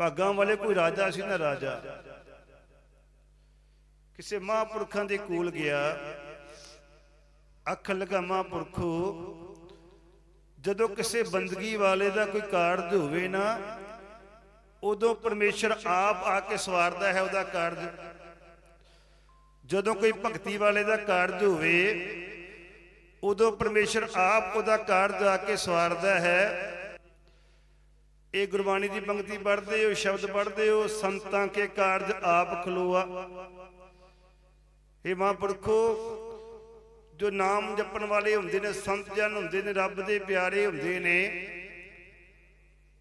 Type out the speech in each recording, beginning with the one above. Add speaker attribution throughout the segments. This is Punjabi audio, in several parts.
Speaker 1: ਭਾਗਾਂ ਵਾਲੇ ਕੋਈ ਰਾਜਾ ਸੀ ਨਾ ਰਾਜਾ। ਕਿਸੇ ਮਹਾਂਪੁਰਖਾਂ ਦੇ ਕੋਲ ਗਿਆ। ਅੱਖ ਲਗਾ ਮਹਾਂਪੁਰਖੋ, ਜਦੋਂ ਕਿਸੇ ਬੰਦਗੀ ਵਾਲੇ ਦਾ ਕੋਈ ਕਾਰਜ ਹੋਵੇ ਨਾ, ਉਦੋਂ ਪਰਮੇਸ਼ਰ ਆਪ ਆ ਕੇ ਸਵਾਰਦਾ ਹੈ ਉਹਦਾ ਕਾਰਜ। ਜਦੋਂ ਕੋਈ ਭਗਤੀ ਵਾਲੇ ਦਾ ਕਾਰਜ ਹੋਵੇ, ਉਦੋਂ ਪਰਮੇਸ਼ਰ ਆਪ ਉਹਦਾ ਕਾਰਜ ਆ ਕੇ ਸਵਾਰਦਾ ਹੈ। ਇਹ ਗੁਰਬਾਣੀ ਦੀ ਪੰਕਤੀ ਪੜ੍ਹਦੇ ਹੋ, ਸ਼ਬਦ ਪੜ੍ਹਦੇ ਹੋ, ਸੰਤਾਂ ਕੇ ਕਾਰਜ ਆਪ ਖਲੋਆ। ਇਹ ਮਹਾਂਪੁਰਖੋ, ਜੋ ਨਾਮ ਜਪਣ ਵਾਲੇ ਹੁੰਦੇ ਨੇ, ਸੰਤ ਜਨ ਹੁੰਦੇ ਨੇ, ਰੱਬ ਦੇ ਪਿਆਰੇ ਹੁੰਦੇ ਨੇ,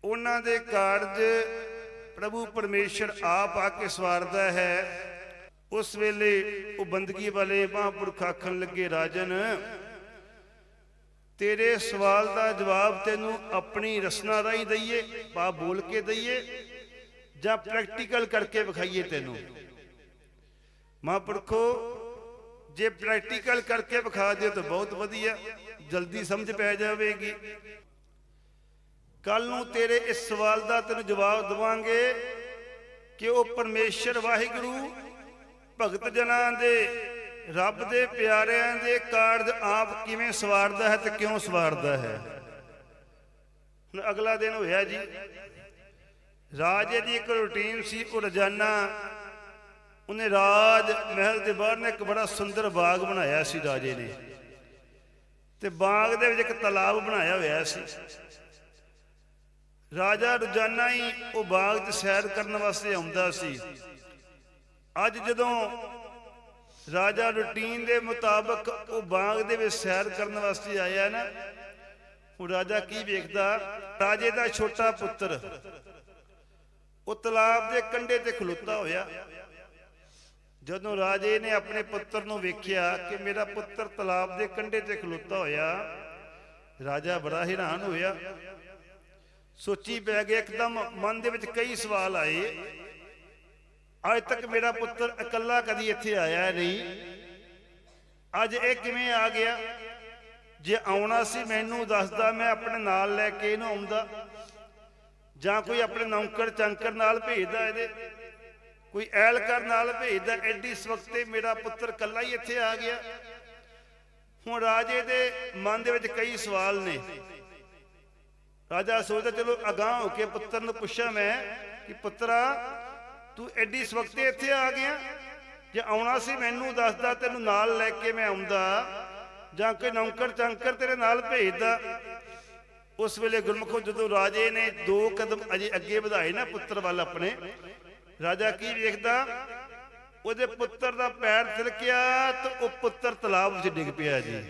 Speaker 1: ਉਹਨਾਂ ਦੇ ਕਾਰਜ ਪ੍ਰਭੂ ਪਰਮੇਸ਼ਰ ਆਪ ਆ ਕੇ ਸਵਾਰਦਾ ਹੈ। ਉਸ ਵੇਲੇ ਉਹ ਬੰਦਗੀ ਵਾਲੇ ਮਹਾਂਪੁਰਖ ਆਖਣ ਲੱਗੇ, ਰਾਜਨ ਤੇਰੇ ਸਵਾਲ ਦਾ ਜਵਾਬ ਤੈਨੂੰ ਆਪਣੀ ਰਸਨਾ ਰਾਹੀਂ ਦਈਏ, ਪਾ ਬੋਲ ਕੇ ਦਈਏ, ਜਾਂ ਪ੍ਰੈਕਟੀਕਲ ਕਰਕੇ ਵਿਖਾਈਏ ਤੈਨੂੰ। ਮਹਾਂਪੁਰਖੋ, ਜੇ ਪ੍ਰੈਕਟੀਕਲ ਕਰਕੇ ਵਿਖਾ ਦਿਓ ਤਾਂ ਬਹੁਤ ਵਧੀਆ, ਜਲਦੀ ਸਮਝ ਪੈ ਜਾਵੇਗੀ। ਕੱਲ ਨੂੰ ਤੇਰੇ ਇਸ ਸਵਾਲ ਦਾ ਤੈਨੂੰ ਜਵਾਬ ਦਵਾਂਗੇ ਕਿ ਉਹ ਪਰਮੇਸ਼ਰ ਵਾਹਿਗੁਰੂ ਭਗਤ ਜਨਾਂ ਦੇ ਰੱਬ ਦੇ ਪਿਆਰਿਆਂ ਦੇ ਕਾਰਜ ਆਪ ਕਿਵੇਂ ਸਵਾਰਦਾ ਹੈ ਤੇ ਕਿਉਂ ਸਵਾਰਦਾ ਹੈ? ਹੁਣ ਅਗਲਾ ਦਿਨ ਹੋਇਆ ਜੀ। ਰਾਜੇ ਦੀ ਇੱਕ ਰੁਟੀਨ ਸੀ, ਉਹ ਰੋਜ਼ਾਨਾ ਉਹਨੇ ਰਾਜ ਮਹਿਲ ਦੇ ਬਾਹਰ ਨੇ ਇੱਕ ਬੜਾ ਸੁੰਦਰ ਬਾਗ ਬਣਾਇਆ ਸੀ ਰਾਜੇ ਨੇ। ਤੇ ਬਾਗ ਦੇ ਵਿੱਚ ਇੱਕ ਤਲਾਬ ਬਣਾਇਆ ਹੋਇਆ ਸੀ। ਰਾਜਾ ਰੋਜ਼ਾਨਾ ਹੀ ਉਹ ਬਾਗ 'ਚ ਸੈਰ ਕਰਨ ਵਾਸਤੇ ਆਉਂਦਾ ਸੀ। ਅੱਜ ਜਦੋਂ ਰਾਜਾ ਰੁਟੀਨ ਦੇ ਮੁਤਾਬਕ ਉਹ ਬਾਗ ਦੇ ਵਿੱਚ ਸੈਰ ਕਰਨ ਵਾਸਤੇ ਆਇਆ ਨਾ, ਉਹ ਰਾਜਾ ਕੀ ਵੇਖਦਾ? ਰਾਜੇ ਦਾ ਛੋਟਾ ਪੁੱਤਰ। ਉਹ ਤਲਾਬ ਦੇ ਕੰਢੇ ਤੇ ਖਲੋਤਾ ਹੋਇਆ। ਜਦੋਂ ਰਾਜੇ ਨੇ ਆਪਣੇ ਪੁੱਤਰ ਨੂੰ ਵੇਖਿਆ ਕਿ ਮੇਰਾ ਪੁੱਤਰ ਤਲਾਬ ਦੇ ਕੰਢੇ ਤੇ ਖਲੋਤਾ ਹੋਇਆ, ਰਾਜਾ ਬੜਾ ਹੈਰਾਨ ਹੋਇਆ। ਸੋਚੀ ਪੈ ਗਿਆ, ਇੱਕਦਮ ਮਨ ਦੇ ਵਿੱਚ ਕਈ ਸਵਾਲ ਆਏ। ਅੱਜ ਤੱਕ ਮੇਰਾ ਪੁੱਤਰ ਇਕੱਲਾ ਕਦੀ ਇੱਥੇ ਆਇਆ ਨਹੀਂ। ਅੱਜ ਇਹ ਕਿਵੇਂ ਆ ਗਿਆ? ਜੇ ਆਉਣਾ ਸੀ ਮੈਨੂੰ ਦੱਸਦਾ, ਮੈਂ ਆਪਣੇ ਨਾਲ ਲੈ ਕੇ ਇਹਨੂੰ ਆਉਂਦਾ। ਜਾਂ ਕੋਈ ਆਪਣੇ ਨੌਕਰ ਚੰਕਰ ਨਾਲ ਭੇਜਦਾ ਇਹਦੇ। ਕੋਈ ਐਲਕਰ ਨਾਲ ਭੇਜਦਾ, ਐਡੀ ਇਸ ਮੇਰਾ ਪੁੱਤਰ ਇਕੱਲਾ ਹੀ ਇੱਥੇ ਆ ਗਿਆ। ਹੁਣ ਰਾਜੇ ਦੇ ਮਨ ਦੇ ਵਿੱਚ ਕਈ ਸਵਾਲ ਨੇ। ਰਾਜਾ ਸੋਚਦਾ, ਚਲੋ ਅਗਾਹ ਹੋ ਕੇ ਪੁੱਤਰ ਨੂੰ ਪੁੱਛਾਂ ਮੈਂ ਕਿ ਪੁੱਤਰਾ ਤੂੰ ਐਡੀ ਇਸ ਇੱਥੇ ਆ ਗਿਆ। ਜੇ ਆਉਣਾ ਸੀ ਮੈਨੂੰ ਦੱਸਦਾ, ਤੈਨੂੰ ਨਾਲ ਲੈ ਕੇ ਮੈਂ ਆਉਂਦਾ ਜਾਂ ਕੋਈ ਨੌਕਰ ਚੰਕਰ ਤੇਰੇ ਨਾਲ ਭੇਜਦਾ। ਉਸ ਵੇਲੇ ਗੁਰਮੁਖੋ ਜਦੋਂ ਰਾਜੇ ਨੇ ਦੋ ਕਦਮ ਅਜੇ ਅੱਗੇ ਵਧਾਏ ਨਾ ਪੁੱਤਰ ਵੱਲ ਆਪਣੇ, ਰਾਜਾ ਕੀ ਵੇਖਦਾ? ਉਹਦੇ ਪੁੱਤਰ ਦਾ ਪੈਰ ਤਿਲਕਿਆ ਤਾਂ ਉਹ ਪੁੱਤਰ ਤਲਾਬ ਵਿੱਚ ਡਿੱਗ ਪਿਆ ਜੀ।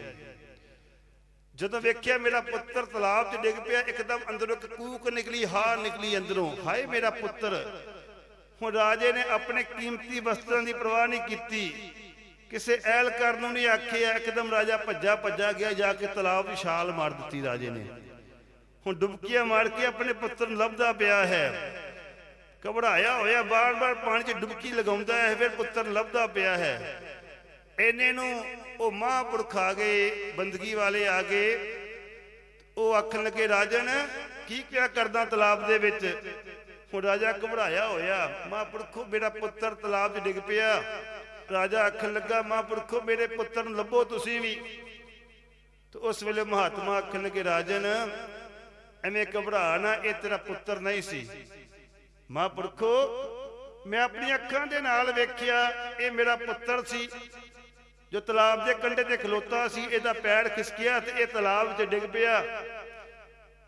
Speaker 1: ਜਦੋਂ ਵੇਖਿਆ ਮੇਰਾ ਪੁੱਤਰ ਤਲਾਬ 'ਚ ਡਿੱਗ ਪਿਆ, ਇੱਕਦਮ ਅੰਦਰੋਂ ਇੱਕ ਕੂਕ ਨਿਕਲੀ, ਹਾਰ ਨਿਕਲੀ ਅੰਦਰੋਂ। ਹਾਏ ਮੇਰਾ ਪੁੱਤਰ ਹੁਣ ਰਾਜੇ ਨੇ ਆਪਣੇ ਕੀਮਤੀ ਵਸਤਰਾਂ ਦੀ ਪਰਵਾਹ ਨਹੀਂ ਕੀਤੀ। ਕਿਸੇ ਐਲਕਾਰ ਨੂੰ ਨਹੀਂ ਆਖਿਆ, ਇੱਕਦਮ ਰਾਜਾ ਭੱਜਾ ਭੱਜਾ ਗਿਆ, ਜਾ ਕੇ ਤਲਾਬ ਦੀ ਛਾਲ ਮਾਰ ਦਿੱਤੀ ਰਾਜੇ ਨੇ। ਹੁਣ ਡੁਬਕੀਆਂ ਮਾਰ ਕੇ ਆਪਣੇ ਪੁੱਤਰ ਨੂੰ ਲੱਭਦਾ ਪਿਆ ਹੈ। ਘਬਰਾਇਆ ਹੋਇਆ ਬਾਰ-ਬਾਰ ਪਾਣੀ 'ਚ ਡੁਬਕੀ ਲਗਾਉਂਦਾ ਹੈ, ਫਿਰ ਪੁੱਤਰ ਲੱਭਦਾ ਪਿਆ ਹੈ। ਇਹਨੇ ਨੂੰ ਉਹ ਮਹਾਂਪੁਰਖ ਆ ਗਏ, ਬੰਦਗੀ ਵਾਲੇ ਆ ਗਏ। ਉਹ ਆਖਣ ਲੱਗੇ, ਰਾਜਨ, ਕੀ ਕਿਆ ਕਰਦਾ ਤਲਾਬ ਦੇ ਵਿੱਚ? ਹੁਣ ਰਾਜਾ ਘਬਰਾਇਆ ਹੋਇਆ। ਮਹਾਂਪੁਰਖੋ, ਮੇਰਾ ਪੁੱਤਰ ਤਲਾਬ 'ਚ ਡਿੱਗ ਪਿਆ। ਰਾਜਾ ਆਖਣ ਲੱਗਾ, ਮਹਾਂਪੁਰਖੋ, ਮੇਰੇ ਪੁੱਤਰ ਨੂੰ ਲੱਭੋ ਤੁਸੀਂ ਵੀ। ਤੇ ਉਸ ਵੇਲੇ ਮਹਾਤਮਾ ਆਖਣ ਲੱਗੇ, ਰਾਜਨ, ਐਵੇਂ ਘਬਰਾ ਨਾ, ਇਹ ਤੇਰਾ ਪੁੱਤਰ ਨਹੀਂ ਸੀ। ਮਹਾਂਪੁਰਖੋ, ਮੈਂ ਆਪਣੀ ਅੱਖਾਂ ਦੇ ਨਾਲ ਵੇਖਿਆ, ਇਹ ਮੇਰਾ ਪੁੱਤਰ ਸੀ। ਜੋ ਤਲਾਬ ਦੇ ਕੰਢੇ ਤੇ ਖਲੋਤਾ ਸੀ, ਇਹਦਾ ਪੈਰ ਖਿਸਕਿਆ ਤੇ ਇਹ ਤਲਾਬ ਚ ਡਿੱਗ ਪਿਆ।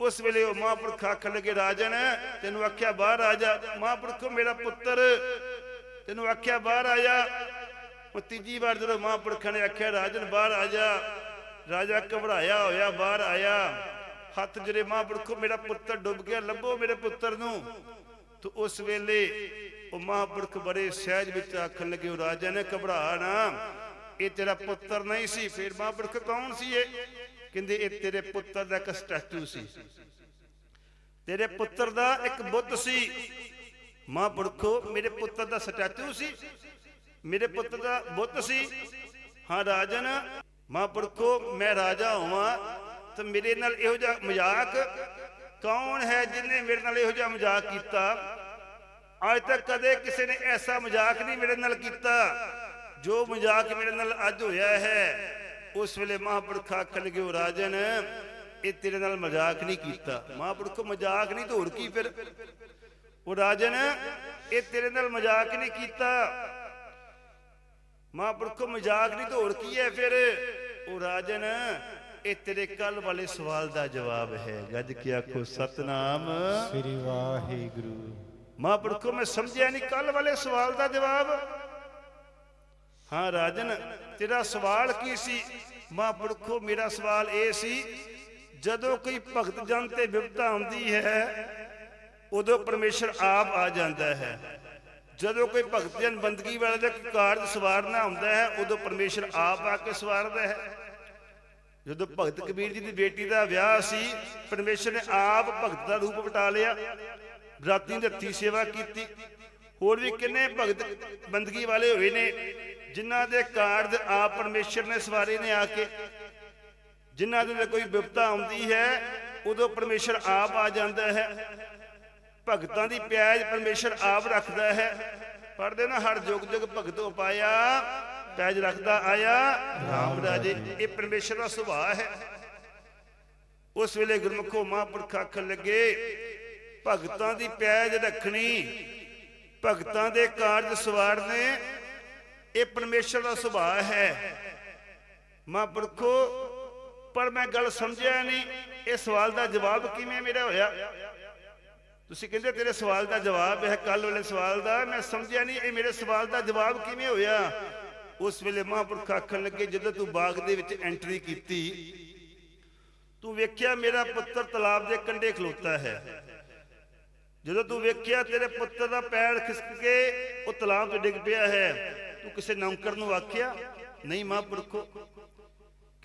Speaker 1: ਉਸ ਵੇਲੇ ਉਹ ਮਹਾਂਪੁਰਖ ਆਖਣ ਲੱਗੇ ਰਾਜਨ, ਤੈਨੂੰ ਆਖਿਆ ਬਾਹਰ ਆ ਜਾ। ਮਹਾਂਪੁਰਖੋ ਮੇਰਾ ਪੁੱਤਰ। ਤੈਨੂੰ ਆਖਿਆ ਬਾਹਰ ਆ ਜਾ। ਉਹ ਤੀਜੀ ਵਾਰ ਜਦੋਂ ਮਹਾਂਪੁਰਖਾਂ ਨੇ ਆਖਿਆ, ਰਾਜਨ, ਬਾਹਰ ਆ ਜਾ। ਰਾਜਾ ਘਬਰਾਇਆ ਹੋਇਆ, ਬਾਹਰ ਆਇਆ। ਹੱਥ ਜਿਹੜੇ ਮਹਾਂਪੁਰਖੋ ਮੇਰਾ ਪੁੱਤਰ ਡੁੱਬ ਗਿਆ, ਲੱਭੋ ਮੇਰੇ ਪੁੱਤਰ ਨੂੰ। ਤੇ ਉਸ ਵੇਲੇ ਉਹ ਮਹਾਂਪੁਰਖ ਬੜੇ ਸਹਿਜ ਵਿੱਚ ਆਖਣ ਲੱਗੇ, ਉਹ ਰਾਜਾ ਨੇ ਘਬਰਾ ਨਾ। ਇਹ ਤੇਰਾ ਪੁੱਤਰ ਨਹੀਂ ਸੀ, ਫਿਰ ਮਹਾਂਪੁਰਖ ਕੌਣ ਸੀ ਇਹ? ਕਹਿੰਦੇ, ਇਹ ਤੇਰੇ ਪੁੱਤਰ ਦਾ ਇੱਕ ਸਟੈਚੂ ਸੀ। ਤੇਰੇ ਪੁੱਤਰ ਦਾ ਇੱਕ ਬੁੱਤ ਸੀ। ਮਾਂ ਪੁਰਖੋ, ਮੇਰੇ ਪੁੱਤਰ ਦਾ ਸਟੈਚੂ ਸੀ। ਮੇਰੇ ਪੁੱਤਰ ਦਾ ਬੁੱਤ ਸੀ। ਹਾਂ, ਰਾਜਨ ਮਹਾਂਪੁਰਖੋ ਮੈਂ ਰਾਜਾ ਹੋਵਾਂ ਤੇ ਮੇਰੇ ਨਾਲ ਇਹੋ ਜਿਹਾ ਮਜ਼ਾਕ ਕੌਣ ਹੈ ਜਿਨੇ ਮੇਰੇ ਨਾਲ ਇਹੋ ਜਿਹਾ ਮਜ਼ਾਕ ਕੀਤਾ? ਅੱਜ ਤੱਕ ਕਦੇ ਕਿਸੇ ਨੇ ਐਸਾ ਮਜ਼ਾਕ ਨਹੀਂ ਮੇਰੇ ਨਾਲ ਕੀਤਾ ਜੋ ਮਜ਼ਾਕ ਮੇਰੇ ਨਾਲ ਅੱਜ ਹੋਇਆ ਹੈ। ਉਸ ਵੇਲੇ ਮਹਾਂਪੁਰਖ ਆਖਣ ਲੱਗੇ ਉਹ ਰਾਜਨ ਇਹ ਤੇਰੇ ਨਾਲ ਮਜ਼ਾਕ ਨਹੀਂ ਕੀਤਾ। ਮਹਾਂਪੁਰਖ ਮਜ਼ਾਕ ਨਹੀਂ ਤਾਂ ਹੋਰ ਕੀ ਫਿਰ? ਉਹ ਰਾਜਨ ਇਹ ਤੇਰੇ ਨਾਲ ਮਜ਼ਾਕ ਨਹੀਂ ਕੀਤਾ। ਮਹਾਂਪੁਰਖ ਮਜ਼ਾਕ ਨਹੀਂ ਤਾਂ ਹੋਰ ਕੀ ਹੈ ਫਿਰ? ਉਹ ਰਾਜਨ ਇਹ ਤੇਰੇ ਕੱਲ ਵਾਲੇ ਸਵਾਲ ਦਾ ਜਵਾਬ ਹੈ। ਗੱਜ ਕੇ ਆਖੋ ਸਤਨਾਮ।
Speaker 2: ਸ੍ਰੀ ਵਾਹਿਗੁਰੂ।
Speaker 1: ਮਹਾਂਪੁਰਖੋ ਮੈਂ ਸਮਝਿਆ ਨਹੀਂ ਕੱਲ ਵਾਲੇ ਸਵਾਲ ਦਾ ਜਵਾਬ। ਹਾਂ ਰਾਜਨ ਤੇਰਾ ਸਵਾਲ ਕੀ ਸੀ? ਮਹਾਂਪੁਰਖੋ ਮੇਰਾ ਸਵਾਲ ਇਹ ਸੀ, ਜਦੋਂ ਕੋਈ ਭਗਤ ਜਨ ਤੇ ਵਿਪਤਾ ਆਉਂਦੀ ਹੈ, ਉਦੋਂ ਪਰਮੇਸ਼ਰ ਆਪ ਆ ਜਾਂਦਾ ਹੈ। ਜਦੋਂ ਕੋਈ ਭਗਤ ਜਨ ਬੰਦਗੀ ਵਾਲੇ ਦਾ ਕਾਰਜ ਸਵਾਰਨਾ ਹੁੰਦਾ ਹੈ, ਉਦੋਂ ਪਰਮੇਸ਼ਰ ਆਪ ਆ ਕੇ ਸਵਾਰਦਾ ਹੈ। ਜਦੋਂ ਭਗਤ ਕਬੀਰ ਜੀ ਦੀ ਬੇਟੀ ਦਾ ਵਿਆਹ ਸੀ, ਪਰਮੇਸ਼ਰ ਨੇ ਆਪ ਭਗਤ ਦਾ ਰੂਪ ਵਟਾ ਲਿਆ। ਬਰਾਤੀ ਦੇ ਹੱਥੀ ਸੇਵਾ ਕੀਤੀ। ਹੋਰ ਵੀ ਕਿੰਨੇ ਭਗਤ ਬੰਦਗੀ ਵਾਲੇ ਹੋਏ ਨੇ। ਜਿਨ੍ਹਾਂ ਦੇ ਕਾਰਜ ਆਪ ਪਰਮੇਸ਼ਰ ਨੇ ਸਵਾਰੇ ਨੇ ਆ ਕੇ, ਜਿਨ੍ਹਾਂ ਦੇ ਕੋਈ ਵਿਪਤਾ ਆਉਂਦੀ ਹੈ, ਉਦੋਂ ਪਰਮੇਸ਼ਰ ਆਪ ਆ ਜਾਂਦਾ ਹੈ। ਭਗਤਾਂ ਦੀ ਪਿਆਜ ਪਰਮੇਸ਼ਰ ਆਪ ਰੱਖਦਾ ਹੈ। ਪੜਦੇ ਨਾ ਹਰ ਜੁਗ ਜੁਗ ਭਗਤ ਪਾਇਆ, ਪਿਆਜ ਰੱਖਦਾ ਆਇਆ, ਰਾਮ ਰਾਜੇ, ਇਹ ਪਰਮੇਸ਼ਰ ਦਾ ਸੁਭਾਅ ਹੈ। ਉਸ ਵੇਲੇ ਗੁਰਮੁਖੋ ਮਹਾਂਪੁਰਖ ਆਖਣ ਲੱਗੇ, ਭਗਤਾਂ ਦੀ ਪਿਆਜ ਰੱਖਣੀ, ਭਗਤਾਂ ਦੇ ਕਾਰਜ ਸਵਾਰਨੇ ਇਹ ਪਰਮੇਸ਼ਰ ਦਾ ਸੁਭਾਅ ਹੈ। ਮਹਾਂਪੁਰਖੋ ਪਰ ਮੈਂ ਗੱਲ ਸਮਝਿਆ ਨਹੀਂ। ਇਹ ਸਵਾਲ ਦਾ ਜਵਾਬ ਕਿਵੇਂ ਮੇਰਾ ਹੋਇਆ? ਤੁਸੀਂ ਕਹਿੰਦੇ ਤੇਰੇ ਸਵਾਲ ਦਾ ਜਵਾਬ ਹੈ ਕੱਲ ਵਾਲੇ ਸਵਾਲ ਦਾ। ਮੈਂ ਸਮਝਿਆ ਨਹੀਂ ਇਹ ਮੇਰੇ ਸਵਾਲ ਦਾ ਜਵਾਬ ਕਿਵੇਂ ਹੋਇਆ। ਉਸ ਵੇਲੇ ਮਹਾਂਪੁਰਖ ਆਖਣ ਲੱਗੇ, ਜਦੋਂ ਤੂੰ ਬਾਗ ਦੇ ਵਿੱਚ ਐਂਟਰੀ ਕੀਤੀ, ਤੂੰ ਵੇਖਿਆ ਮੇਰਾ ਪੁੱਤਰ ਤਲਾਬ ਦੇ ਕੰਢੇ ਖਲੋਤਾ ਹੈ। ਜਦੋਂ ਤੂੰ ਵੇਖਿਆ ਤੇਰੇ ਪੁੱਤਰ ਦਾ ਪੈਰ ਖਿਸਕ ਕੇ ਉਹ ਤਲਾਬ 'ਚ ਡਿੱਗ ਪਿਆ ਹੈ ਤੂੰ ਕਿਸੇ ਨੌਕਰ ਨੂੰ ਆਖਿਆ, ਨਹੀਂ ਮਹਾਂਪੁਰਖੋ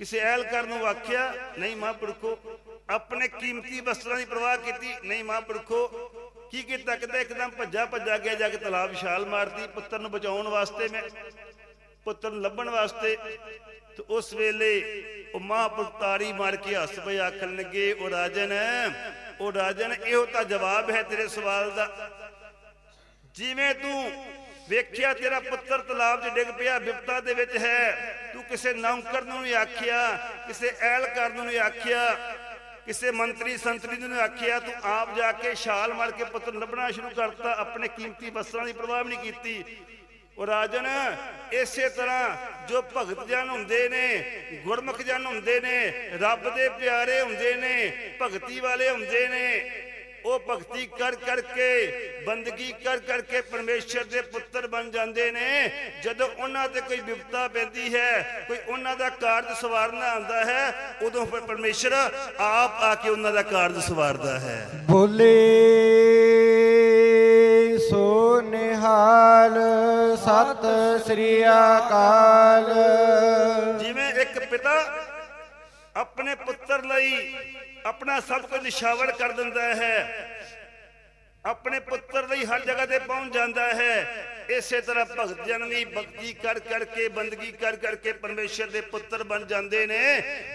Speaker 1: ਕਿਸੇ ਐਲਕਾਰ ਨੂੰ ਆਖਿਆ, ਨਹੀਂ ਮਹਾਂਪੁਰਖੋ ਆਪਣੇ ਕੀਮਤੀ ਵਸਤਰਾਂ ਦੀ ਪਰਵਾਹ ਕੀਤੀ, ਨਹੀਂ ਮਹਾਂਪੁਰਖੋ ਕੀ ਕੀਤਾ? ਕਿਤੇ ਇੱਕਦਮ ਭੱਜਾ ਭੱਜਾ ਗਿਆ ਜਾ ਕੇ ਤਲਾਬ ਛਾਲ ਮਾਰਤੀ ਪੁੱਤਰ ਨੂੰ ਬਚਾਉਣ ਵਾਸਤੇ ਮੈਂ, ਪੁੱਤਰ ਨੂੰ ਲੱਭਣ ਵਾਸਤੇ। ਤੇ ਉਸ ਵੇਲੇ ਉਹ ਮਹਾਂਪੁਰਖ ਤਾਰੀ ਮਾਰ ਕੇ ਹੱਸ ਪਏ, ਆਖਣ ਲੱਗੇ, ਉਹ ਰਾਜਨ ਉਹ ਰਾਜਨ, ਇਹੋ ਤਾਂ ਜਵਾਬ ਹੈ ਤੇਰੇ ਸਵਾਲ ਦਾ। ਜਿਵੇਂ ਤੂੰ ਵੇਖਿਆ ਤੇਰਾ ਪੁੱਤਰ ਤਲਾਬ 'ਚ ਡਿੱਗ ਪਿਆ ਵਿਪਤਾ ਦੇ ਵਿੱਚ ਹੈ। ਤੂੰ ਕਿਸੇ ਨੌਕਰ ਨੂੰ ਨਹੀਂ ਆਖਿਆ, ਕਿਸੇ ਐਲਕਾਰ ਨੂੰ ਨਹੀਂ ਆਖਿਆ, ਕਿਸੇ ਮੰਤਰੀ ਸੰਤਰੀ ਨੂੰ ਆਖਿਆ, ਤੂੰ ਆਪ ਜਾ ਕੇ ਛਾਲ ਮਾਰ ਕੇ ਪੁੱਤਰ ਲੱਭਣਾ ਸ਼ੁਰੂ ਕਰਤਾ, ਆਪਣੇ ਕੀਮਤੀ ਵਸਤਰਾਂ ਦੀ ਪਰਵਾਹ ਵੀ ਨਹੀਂ ਕੀਤੀ। ਉਹ ਰਾਜਨ, ਇਸੇ ਤਰ੍ਹਾਂ ਜੋ ਭਗਤ ਜਨ ਹੁੰਦੇ ਨੇ, ਗੁਰਮੁਖ ਜਨ ਹੁੰਦੇ ਨੇ, ਰੱਬ ਦੇ ਪਿਆਰੇ ਹੁੰਦੇ ਨੇ, ਭਗਤੀ ਵਾਲੇ ਹੁੰਦੇ ਨੇ ਉਹ ਭਗਤੀ ਕਰ ਕਰਕੇ ਬੰਦਗੀ ਕਰ ਕਰਕੇ ਪਰਮੇਸ਼ਰ ਦੇ ਪੁੱਤਰ ਬਣ ਜਾਂਦੇ ਨੇ। ਜਦੋਂ ਉਹਨਾਂ ਤੇ ਕੋਈ ਵਿਪਤਾ ਪੈਂਦੀ ਹੈ ਕੋਈ ਉਹਨਾਂ ਦਾ ਕਾਰਜ ਸਵਾਰਨਾ ਆਉਂਦਾ ਹੈ ਉਦੋਂ ਫਿਰ ਪਰਮੇਸ਼ਰ ਆਪ ਆ ਕੇ ਉਹਨਾਂ ਦਾ ਕਾਰਜ ਸਵਾਰਦਾ ਹੈ।
Speaker 2: ਬੋਲੇ ਸੋ ਨਿਹਾਲ ਸਤ ਸ੍ਰੀ ਅਕਾਲ।
Speaker 1: ਜਿਵੇਂ ਇੱਕ ਪਿਤਾ ਆਪਣੇ ਪੁੱਤਰ ਲਈ ਆਪਣਾ ਸਭ ਕੁਝ ਨਿਸ਼ਾਵਰ ਕਰ ਦਿੰਦਾ ਹੈ। ਆਪਣੇ ਪੁੱਤਰ ਲਈ ਹਰ ਜਗ੍ਹਾ ਤੇ ਪਹੁੰਚ ਜਾਂਦਾ ਹੈ। ਇਸੇ ਤਰ੍ਹਾਂ ਭਗਤ ਜਨ ਵੀ ਭਗਤੀ ਕਰ ਕਰਕੇ, ਬੰਦਗੀ ਕਰ ਕਰਕੇ ਪਰਮੇਸ਼ਰ ਦੇ ਪੁੱਤਰ ਬਣ ਜਾਂਦੇ ਨੇ।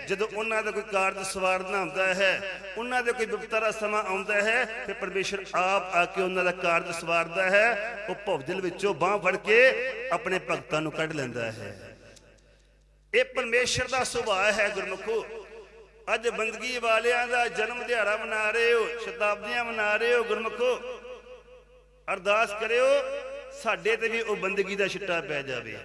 Speaker 1: ਜਦੋਂ ਉਹਨਾਂ ਦਾ ਕੋਈ ਕਾਰਜ ਸਵਾਰਨਾ ਹੁੰਦਾ ਹੈ, ਉਹਨਾਂ ਦੇ ਕੋਈ ਵਿਪਤਾ ਦਾ ਸਮਾਂ ਆਉਂਦਾ ਹੈ ਤੇ ਪਰਮੇਸ਼ਰ ਆਪ ਆ ਕੇ ਉਹਨਾਂ ਦਾ ਕਾਰਜ ਸਵਾਰਦਾ ਹੈ। ਉਹ ਭਵਜਲ ਵਿੱਚੋਂ ਬਾਹ ਫੜ ਕੇ ਆਪਣੇ ਭਗਤਾਂ ਨੂੰ ਕੱਢ ਲੈਂਦਾ ਹੈ। ਇਹ ਪਰਮੇਸ਼ਰ ਦਾ ਸੁਭਾਅ ਹੈ ਗੁਰਮੁਖੋ। ਅੱਜ ਬੰਦਗੀ ਵਾਲਿਆਂ ਦਾ ਜਨਮ ਦਿਹਾੜਾ ਮਨਾ ਰਹੇ ਹੋ, ਸ਼ਤਾਬਦੀਆਂ ਮਨਾ ਰਹੇ ਹੋ, ਗੁਰਮੁਖੋ। ਅਰਦਾਸ ਕਰਿਓ, ਸਾਡੇ ਤੇ ਵੀ ਉਹ ਬੰਦਗੀ ਦਾ ਛਿੱਟਾ ਪੈ ਜਾਵੇ।